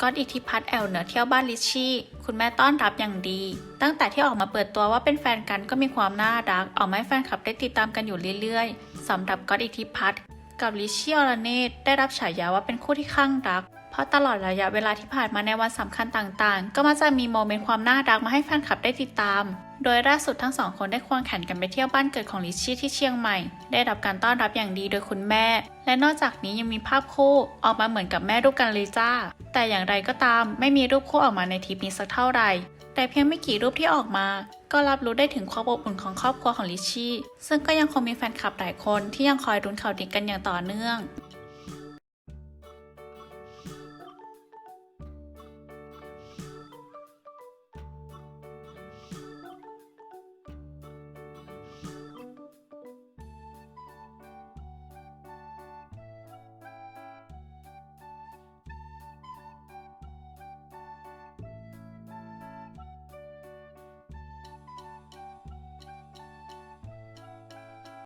ก๊อตอิทธิพัฒน์แอลเหนือเที่ยวบ้านลิชชี่ คุณแม่ต้อนรับอย่างดี ตั้งแต่ที่ออกมาเปิดตัวว่าเป็นแฟนกันก็มีความน่ารัก ออกมาให้แฟนคลับได้ติดตามกันอยู่เรื่อยๆ สำหรับก๊อตอิทธิพัฒน์กับลิชชี่อรเนตได้รับฉายาว่าเป็นคู่ที่ข้างรัก เพราะตลอดระยะเวลาที่ผ่านมาในวันสำคัญต่างๆ ก็มักจะมีโมเมนต์ความน่ารักมาให้แฟนคลับได้ติดตาม โดยล่าสุดทั้งสองคนได้ควงแขนกันไปเที่ยวบ้านเกิดของลิชชี่ที่เชียงใหม่ ได้รับการต้อนรับอย่างดีโดยคุณแม่ และนอกจากนี้ยังมีภาพคู่ออกมาเหมือนกับแม่ลูกกันเลยจ้า แต่อย่างไรก็ตามไม่มีรูปคู่ออกมาในทริปนี้สักเท่าไหร่ แต่เพียงไม่กี่รูปที่ออกมา ก็รับรู้ได้ถึงความอบอุ่นของครอบครัวของลิชชี่ ซึ่งก็ยังคงมีแฟนคลับหลายคนที่ยังคอยรุ้นข่าวดีกันอย่างต่อเนื่อง